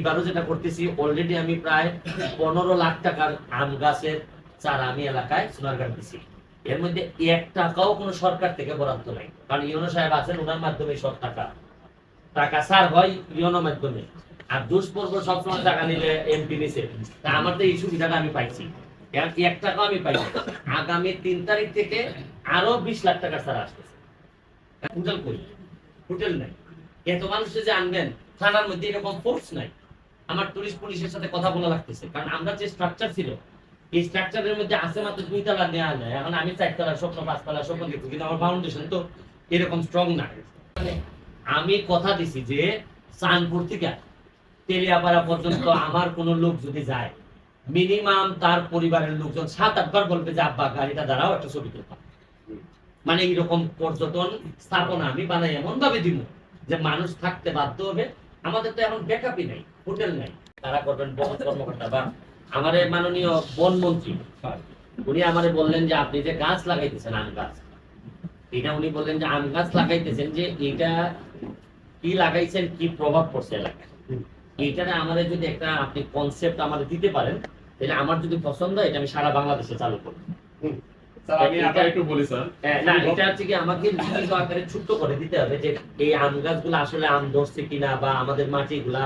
এইবারও যেটা করতেছি অলরেডি আমি প্রায় পনেরো লাখ টাকার আম গাছের চারা আমি এলাকায় সোনারগাঁ দিছি। এর মধ্যে এক টাকাও কোনো সরকার থেকে বরাদ্দ নাই। কারণ ইউনো সাহেব আছেন ওনার মাধ্যমে সব টাকা টাকা সার হয় ইউনো মাধ্যমে। আর দুষ্পর্ব সবসময় টাকা নিলে এমপি নিছে। তা আমার তো এই সুবিধাটা আমি পাইছি। এক- টাকাও আমি পাইছি আগামী তিন তারিখ থেকে আরও বিশ লাখ টাকা সার আসতেছে। হোটেল কই? হোটেল নাই। এত মানুষের যে আনবেন, থানার মধ্যে এরকম ফোর্স নাই। আমার টুরিস্ট পুলিশের সাথে কথা বলা লাগতেছে। কারণ আমরা যে স্ট্রাকচার ছিল, এই স্ট্রাকচারের মধ্যে আছে মাত্র দুই তলা নেওয়া যায় এখন আমি চার তলা, স্বপ্ন পাঁচ তলা, স্বপ্ন দেখছি কিন্তু আমার ফাউন্ডেশন তো এরকম স্ট্রং না মানে আমি কথা দিছি যে, চাঁদপুর থেকে তেলিয়াপাড়া পর্যন্ত আমার কোনো লোক যদি যায় মিনিমাম তার পরিবারের লোকজন সাত আটবার বলবে যে, আব্বা, গাড়িটা দাঁড়াও, একটা ছবি তুলতাম মানে এইরকম পর্যটন স্থাপনা আমি বানাই এমন ভাবে দিব যে মানুষ থাকতে বাধ্য হবে আমাদের তো এখন ব্যাকআপই নাই, হোটেল নাই। তারা করবেন বন কর্মকর্তা, বা আমাদের মাননীয় বন মন্ত্রী, উনি আমারে বললেন যে আপনি যে গাছ লাগাইতেছেন আম গাছ, এটা উনি বললেন যে আম গাছ লাগাইতেছেন যে এটা কি লাগাইছেন, কি প্রভাব পড়ছে এলাকায়। এইটারে আমাদের যদি একটা আপনি কনসেপ্ট আমাদের দিতে পারেন, তাহলে আমার যদি পছন্দ হয়, এটা আমি সারা বাংলাদেশে চালু করব। আমি আবার একটু বলি স্যার। হ্যাঁ, না এটা হচ্ছে কি আমাকে লিখিত আকারে ছোট্ট করে দিতে হবে যে এই আম গাছগুলো আসলে আম ধরছে কিনা বা আমাদের মাটিগুলা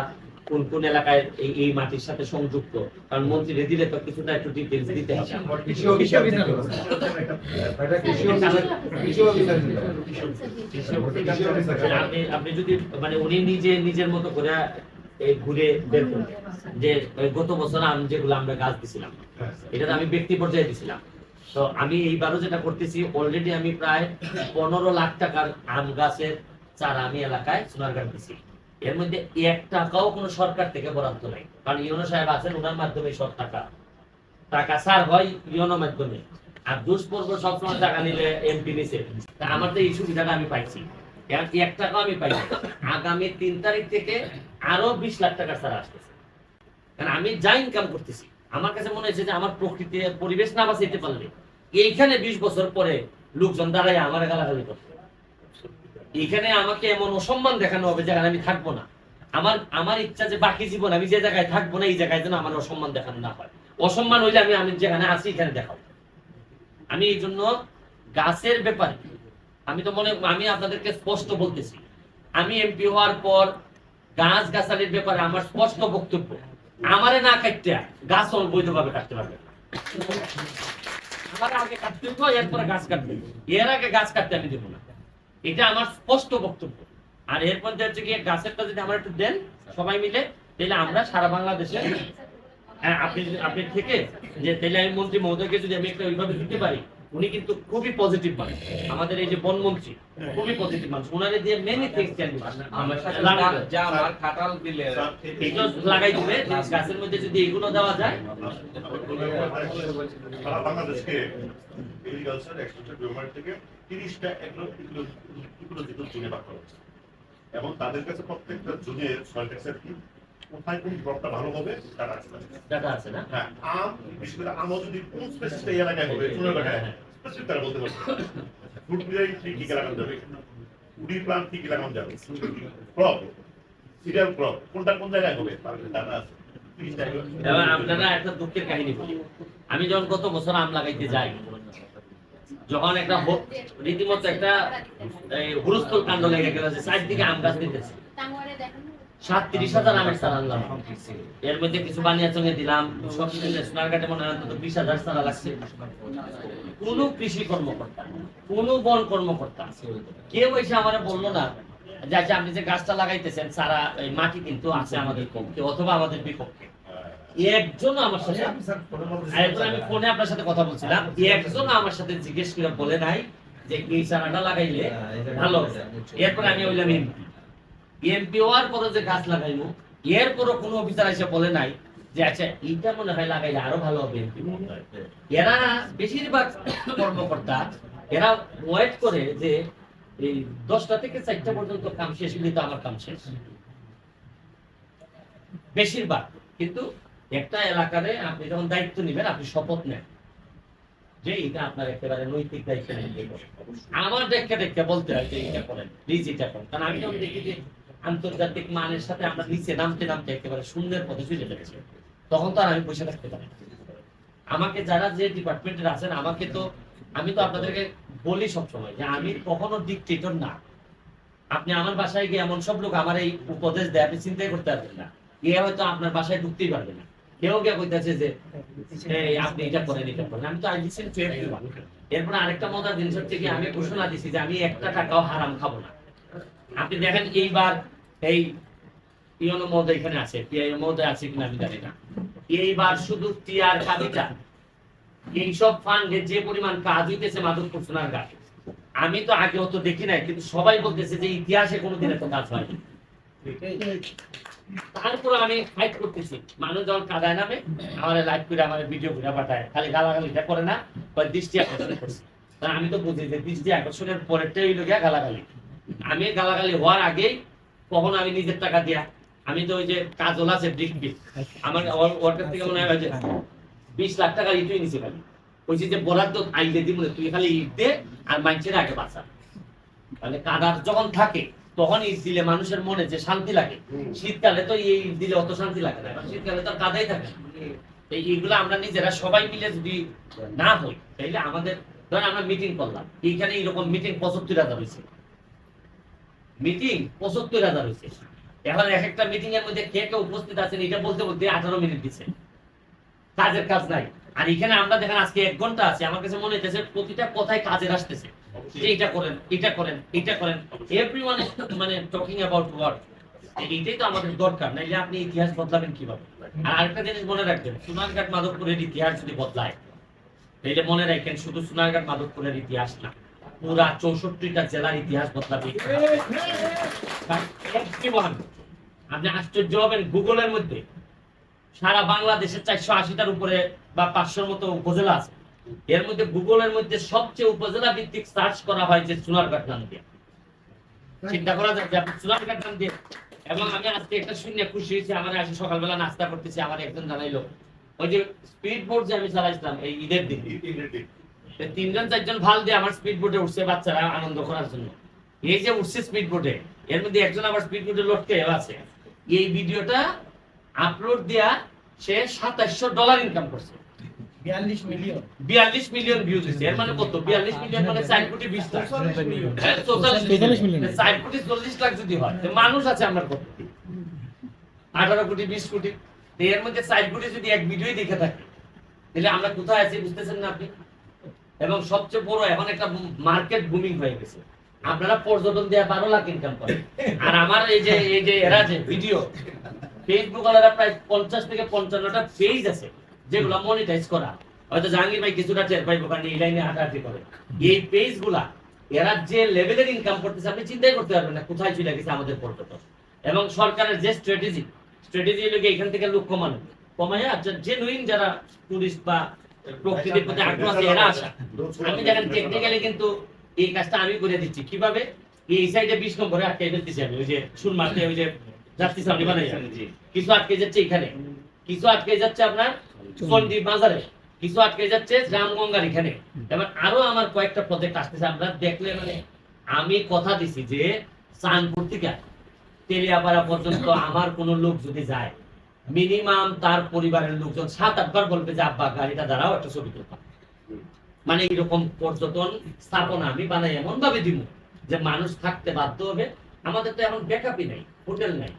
কোন কোন এলাকায় এই এই মাটির সাথে সংযুক্ত? কারণ মন্ত্রী দিলে তো কিছুটা একটু ডিটেলস দিতে হবে। কৃষি অফিসার। দিতে হবে। এটা কৃষি অফিসার। কৃষি অফিসার দিতে হবে। কৃষি অফিসার। আপনি আপনি যদি মানে উনি নিজে নিজের মতো করে এই ঘুরে বের করবেন যে গত বছর আম যেগুলো আমরা গাছ দিছিলাম এটা তো আমি ব্যক্তি পর্যায়ে দিছিলাম। তো আমি এইবারও যেটা করতেছি অলরেডি আমি প্রায় পনেরো লাখ টাকার আম গাছের চারা আমি এলাকায় সোনারগাঁ দিছি। এর মধ্যে এক টাকাও কোনো সরকার থেকে বরাদ্দ নাই। কারণ ইউনো সাহেব আছেন ওনার মাধ্যমে সব টাকা। টাকা সার হয় ইউনো মাধ্যমে। আর দুষ্পর্ব সবসময় টাকা নিলে এমপি নিছে। তা আমার তো এই সুবিধাটা আমি পাইছি। এক এক টাকাও আমি পাইছি আগামী তিন তারিখ থেকে আরও বিশ লাখ টাকা সারা আসতেছে। কারণ আমি যা ইনকাম করতেছি, আমার কাছে মনে হয়েছে যে আমার প্রকৃতি পরিবেশ না বাঁচাইতে পারলে এইখানে বিশ বছর পরে লোকজন দাঁড়ায় আমার গালাগালি করবে এখানে আমাকে এমন অসম্মান দেখানো হবে যেখানে আমি থাকব না। আমার আমার ইচ্ছা যে বাকি জীবন আমি যে জায়গায় থাকব না, এই জায়গায় যেন আমার অসম্মান দেখানো না হয়। অসম্মান হইলে আমি আমি যেখানে আছি এখানে দেখাবো। আমি এই জন্য গাছের ব্যাপারে, আমি তো মনে, আমি আপনাদেরকে স্পষ্ট বলতেছি, আমি এমপি হওয়ার পর গাছ গাছালির ব্যাপারে আমার স্পষ্ট বক্তব্য। আমারে না কাটতে গাছ অবৈধভাবে কাটতে পারবে কাটতে দিব। এরপরে গাছ আগে গাছ কাটতে আমি দেবো না। এটা আমার স্পষ্ট বক্তব্য। আর এরপর গাছেরটা যদি আমার একটু দেন, সবাই মিলে, তাহলে আমরা সারা বাংলাদেশে হ্যাঁ আপনি আপনি থেকে যে তাহলে আমি মন্ত্রী মহোদয়কে যদি আমি একটা ওইভাবে দিতে পারি উনি কিন্তু খুবই পজিটিভ মানুষ। আমাদের এই যে বনমন্ত্রী খুবই পজিটিভ মানুষ। ওনারে দিয়ে মেনি থিংস ক্যান আমার সাথে লাগাই যা আমার খাটাল দিলে এগুলো লাগাই দিবে। গাছের মধ্যে যদি এগুলো দেওয়া যায় সারা বাংলাদেশকে এগ্রিকালচার এক্সটেন্সিভ ডেভেলপমেন্ট থেকে তিরিশটা ইকোলজিক্যাল জোনে ভাগ করা হচ্ছে এবং তাদের কাছে প্রত্যেকটা জোনের ট্যাক্সের কি কোথায় কোন ভালো হবে আছে। ডাটা আছে না? হ্যাঁ আম বিশেষ করে আমও যদি কোন স্পেসিফিক এলাকায় হবে কোন স্পেসিফিক তারা বলতে পারবে। ফুড গ্রেড কি কি লাগানো যাবে? উডি প্লান্ট কি কি লাগানো যাবে? ক্রপ সিরিয়াল ক্রপ কোনটা কোন জায়গায় হবে? তার ডাটা আছে। এবার আপনারা একটা দুঃখের কাহিনী বলি। আমি যখন কত বছর আম লাগাইতে যাই যখন একটা রীতিমতো একটা এই, হুলস্থুল কাণ্ড লেগে গেল যে চারদিকে আম গাছ দিতেছে। আচ্ছা আপনি যে গাছটা লাগাইতেছেন সারা মাটি কিন্তু আছে আমাদের পক্ষে অথবা আমাদের বিপক্ষে। একজন আমার সাথে আমি ফোনে আপনার সাথে কথা বলছিলাম। একজন আমার সাথে জিজ্ঞেস করে বলে নাই যে এই চারাটা লাগাইলে ভালো। এরপর আমি হইলাম এমপি হওয়ার পরে যে গাছ লাগাইবো এরপরও কোনো অফিসার এসে বলে নাই যে আচ্ছা এইটা মনে হয় লাগাইলে আরও ভালো হবে এরা বেশিরভাগ কর্মকর্তা, এরা ওয়েট করে যে, এই দশটা থেকে চারটা পর্যন্ত কাম শেষ হলে তো আমার কাম শেষ। বেশিরভাগ। কিন্তু একটা এলাকারে আপনি যখন দায়িত্ব নেবেন, আপনি শপথ নেন যে এটা আপনার একেবারে নৈতিক দায়িত্ব আমার দেখে দেখে বলতে হয় যে এটা করেন প্লিজ এটা করেন। কারণ আমি যখন দেখি যে আন্তর্জাতিক মানের সাথে আমরা নিচে নামতে নামতে একেবারে শূন্যের পথে চলে যাচ্ছে। তখন তো আর আমি পয়সা থাকতে পারি আমাকে যারা যে ডিপার্টমেন্টের আছেন, আমাকে তো আমি তো আপনাদেরকে বলি সবসময় যে আমি কখনো ডিকটেটর না। আপনি আমার বাসায় গিয়ে এমন সব লোক আমার এই উপদেশ দেয়, আপনি চিন্তাই করতে পারবেন না। এ হয়তো আপনার বাসায় ঢুকতেই পারবে না। কেউ কে কইতাছে যে আপনি এটা করেন এটা করেন। আমি তো আই লিসেন টু এভরিওয়ান এরপর আরেকটা মজার জিনিস হচ্ছে কি, আমি ঘোষণা দিছি যে আমি একটা টাকাও হারাম খাব না। আপনি দেখেন এইবার এই ইয়নো মহোদয় এখানে আছে মহোদয় আছে কিনা আমি জানি না। এইবার শুধু টিআর কাবিটা ফান্ডে যে পরিমাণ কাজ হইতেছে গাছ আমি তো আগে অত দেখি নাই, কিন্তু সবাই বলতেছে যে ইতিহাসে কোনোদিন এত কাজ তারপর আমি ফাইট করতেছি। মানুষ যখন কাদায় নামে, আমার লাইভ করে আমার ভিডিও করে পাঠায়। খালি গালাগালিটা করে না বা দৃষ্টি আকর্ষণ করছে। আমি তো বুঝি যে দৃষ্টি আকর্ষণের পরেরটাই গিয়া গালাগালি। আমি গালাগালি হওয়ার আগেই কখনো আমি নিজের টাকা দিয়া, আমি তো ওই যে কাজল আছে আমার ওর- থেকে মনে হয় যে বিশ লাখ টাকা ইটুই নিছে খালি। বলছি যে বরাদ্দ আইলে দিব তুই খালি ইট দে আর মানুষের আগে বাঁচা। তাহলে কাদার যখন থাকে, তখন ইট দিলে মানুষের মনে যে শান্তি লাগে। শীতকালে তো এই ইট দিলে অত শান্তি লাগে না শীতকালে তো কাদাই থাকে এইগুলো আমরা নিজেরা সবাই মিলে যদি না হই, তাইলে আমাদের, ধর আমরা মিটিং করলাম, এইখানে এরকম মিটিং পঁচাত্তর হাজার হয়েছে মিটিং পঁচাত্তর হাজার হয়েছে এখন এক একটা মিটিং এর মধ্যে কে কে উপস্থিত আছেন এটা বলতে বলতে আঠারো মিনিট দিচ্ছে কাজের কাজ নাই। আর এখানে আমরা দেখেন আজকে এক ঘণ্টা আছে আমার কাছে মনে হইতেছে প্রতিটা কথায় কাজের আসতেছে। যে এটা করেন এটা করেন এটা করেন এভরিওয়ান মানে টকিং অ্যাবাউট ওয়ার্ক এইটাই তো আমাদের দরকার নাইলে আপনি ইতিহাস বদলাবেন কীভাবে? আর আরেকটা জিনিস মনে রাখবেন সোনারঘাট মাধবপুরের ইতিহাস যদি বদলায় তাহলে মনে রাখেন শুধু সোনারঘাট মাধবপুরের ইতিহাস না। পুরা চৌষট্টিটা জেলার ইতিহাস বদলাবে। আপনি আশ্চর্য হবেন গুগলের মধ্যে। সারা বাংলাদেশের চারশো আশিটার উপরে বা পাঁচশোর মতো উপজেলা আছে। এর মধ্যে গুগলের মধ্যে সবচেয়ে উপজেলা ভিত্তিক সার্চ করা হয় যে সোনারঘাট নাম দিয়ে। চিন্তা করা যায় যে আপনি সোনারঘাট নাম দিয়ে এবং আমি আজকে একটা শূন্য খুশি হয়েছি, আমার আসে সকালবেলা নাস্তা করতেছি, আমার একজন জানাইলো, ওই যে স্পিড বোর্ড যে আমি চালাইছিলাম, এই ঈদের দিন। তিনজন চারজন ভালো দিয়ে আমার স্পিড বোর্ডে উঠছে বাচ্চারা আনন্দ করার জন্য। এই যে উঠছে স্পিড বোর্ডে এর মধ্যে একজন আবার স্পিড বোর্ডে লটকে আছে। এই ভিডিওটা আপলোড দেয়া সে সাতাশশো ডলার ইনকাম করছে। বিয়াল্লিশ মিলিয়ন বিয়াল্লিশ মিলিয়ন ভিউজ হয়েছে। এর মানে কত? বিয়াল্লিশ মিলিয়ন মানে চার কোটি বিশ লাখ। হ্যাঁ, মিলিয়ন। চার কোটি চল্লিশ লাখ যদি হয় মানুষ আছে আমরা কত? আঠারো কোটি বিশ কোটি। এর মধ্যে চার কোটি যদি এক ভিডিওই দেখে থাকে তাহলে আমরা কোথায় আছি বুঝতেছেন না আপনি? এবং সবচেয়ে বড় এখন একটা মার্কেট বুমিং হয়ে গেছে। আপনারা পর্যটন দেওয়া বারো লাখ ইনকাম করেন। আর আমার এই যে এই যে এরা যে ভিডিও ফেসবুক ওয়ালারা প্রায় পঞ্চাশ থেকে পঞ্চান্নটা পেজ আছে যেগুলো মনিটাইজ করা। হয়তো জাহাঙ্গীর ভাই কিছুটা টের পাইবো কারণ এই লাইনে হাঁটাহাঁটি করে। এই পেজগুলা, এরা যে লেভেলের ইনকাম করতেছে, আপনি চিন্তাই করতে পারবেন না কোথায় চলে গেছে আমাদের পর্যটন। এবং সরকারের যে স্ট্র্যাটেজি স্ট্র্যাটেজি হলো কি এখান থেকে লোক কমানো। কমাইয়া জেনুইন যারা টুরিস্ট বা প্রকৃতির প্রতি আগ্রহ আছে এরা আসা আমি দেখেন টেকনিক্যালি কিন্তু এই কাজটা আমি করে দিচ্ছি। কীভাবে? এই সাইডে বিশ নম্বরে আটকে ফেলতেছি আমি। ওই যে সুরমাতে ওই যে যাত্রী সামনে বানাই কিছু আটকে যাচ্ছে এখানে। কিছু আটকে যাচ্ছে আপনার চন্ডী বাজারে। কিছু আটকে যাচ্ছে রামগঙ্গার এখানে। এবার আরও আমার কয়েকটা প্রজেক্ট আসতেছে। আপনারা দেখলে মানে আমি কথা দিছি যে চাঁদপুর থেকে তেলিয়াপাড়া পর্যন্ত আমার কোন লোক যদি যায় মিনিমাম তার পরিবারের লোকজন সাত আটবার বলবে যে, আব্বা, গাড়িটা দাঁড়াও, একটা ছবি তুলতাম। মানে এরকম পর্যটন স্থাপনা আমি বানাই এমন ভাবে দিব যে মানুষ থাকতে বাধ্য হবে। আমাদের তো এখন ব্যাকআপই নাই, হোটেল নাই।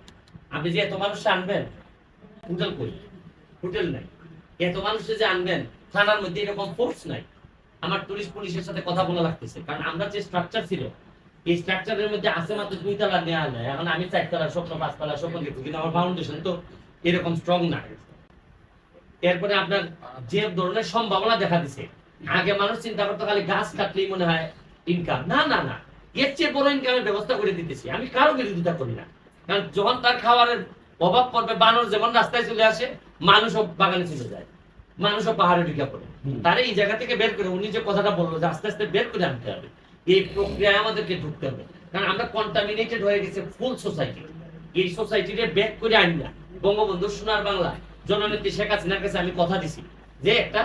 আপনি যে এত মানুষ আনবেন, হোটেল কই? হোটেল নাই। এত মানুষ যে আনবেন, থানার মধ্যে এরকম ফোর্স নাই। আমার টুরিস্ট পুলিশের সাথে কথা বলা লাগতেছে, কারণ আমরা যে স্ট্রাকচার ছিল, এই স্ট্রাকচারের মধ্যে আছে মাত্র দুই তলা নেওয়া যায় এখন আমি চারতলা স্বপ্ন, পাঁচতলা স্বপ্ন দেখছি কিন্তু আমার ফাউন্ডেশন তো এরকম স্ট্রং না এরপরে আপনার যে ধরনের সম্ভাবনা দেখা দিছে আগে মানুষ চিন্তা করতো খালি গাছ কাটলেই মনে হয় ইনকাম না না না এর চেয়ে বড় ইনকামের ব্যবস্থা করে দিতেছি। আমি কারও বিরোধিতা করি না। কারণ যখন তার খাবারের অভাব পড়বে বানর যেমন রাস্তায় চলে আসে মানুষও বাগানে চলে যায়। মানুষও পাহাড়ে ঢুকে পড়ে। তার এই জায়গা থেকে বের করে উনি যে কথাটা বলল যে আস্তে আস্তে বের করে আনতে হবে এই প্রক্রিয়ায় আমাদেরকে ঢুকতে হবে। কারণ আমরা কন্টামিনেটেড হয়ে গেছে ফুল সোসাইটি এই সোসাইটিতে ব্যাক করে আনি না। বঙ্গবন্ধু সোনার বাংলা। জননেত্রী শেখ হাসিনার কাছে আমি কথা দিছি যে একটা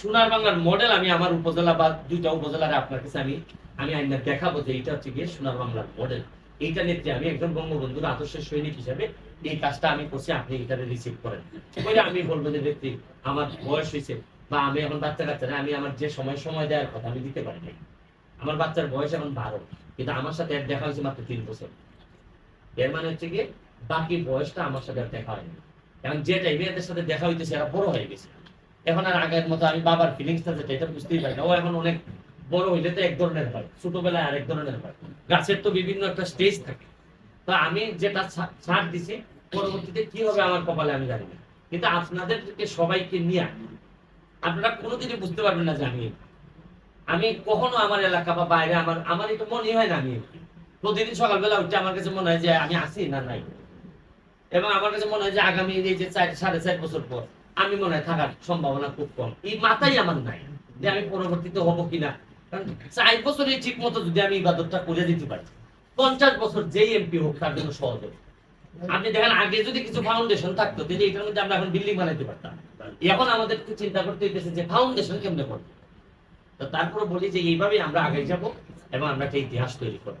সোনার বাংলার মডেল আমি আমার উপজেলা বা দুইটা উপজেলার আপনার কাছে আমি আমি আইনা দেখাবো যে এটা হচ্ছে গিয়ে সোনার বাংলার মডেল এইটা নেত্রী আমি একজন বঙ্গবন্ধুর আদর্শের সৈনিক হিসেবে এই কাজটা আমি করছি, আপনি এটা রিসিভ করেন। বলে আমি বলব যে, ব্যক্তি, আমার বয়স হয়েছে বা আমি এখন বাচ্চা কাচ্চা না, আমি আমার যে সময় সময় দেওয়ার কথা আমি দিতে পারি নাই। আমার বাচ্চার বয়স এখন বারো, কিন্তু আমার সাথে দেখা হয়েছে মাত্র তিন বছর। এর মানে হচ্ছে কি বাকি বয়সটা আমার সাথে দেখা হয়নি। এখন যে টাইমে এদের সাথে দেখা হইতেছে, এরা বড় হয়ে গেছে। এখন আর আগের মতো আমি বাবার ফিলিংসটা যেটা, এটা বুঝতেই পারি না। ও এখন অনেক বড় হইলে তো এক ধরনের হয়, ছোটবেলায় আরেক ধরনের হয়। গাছের তো বিভিন্ন একটা স্টেজ থাকে। তো আমি যেটা ছাড় দিছি, পরবর্তীতে কি হবে আমার কপালে আমি জানি না। কিন্তু আপনাদেরকে সবাইকে নিয়ে, আপনারা কোনোদিনই বুঝতে পারবেন না যে আমি আমি কখনো আমার এলাকা বা বাইরে আমার আমার এটা মনে হয় না আমি। প্রতিদিন সকালবেলা উঠে আমার কাছে মনে হয় যে আমি আছি না নাই? এবং আমার কাছে মনে হয় যে আগামী এই যে চার, সাড়ে চার বছর পর আমি মনে হয় থাকার সম্ভাবনা খুব কম। এই মাথায় আমার নাই যে আমি পরবর্তীতে হব কিনা। কারণ চার বছরে ঠিক মতো যদি আমি ইবাদতটা করে দিতে পারি, পঞ্চাশ বছর যেই এমপি হোক তার জন্য সহজ হবে। আপনি দেখেন, আগে যদি কিছু ফাউন্ডেশন থাকতো, তাহলে এটার মধ্যে আমরা এখন বিল্ডিং বানাইতে পারতাম। এখন আমাদের চিন্তা করতে হইতেছে যে ফাউন্ডেশন কেমনে করব? তো তারপরে বলি যে এইভাবে আমরা আগে যাব এবং আমরা একটা ইতিহাস তৈরি করব।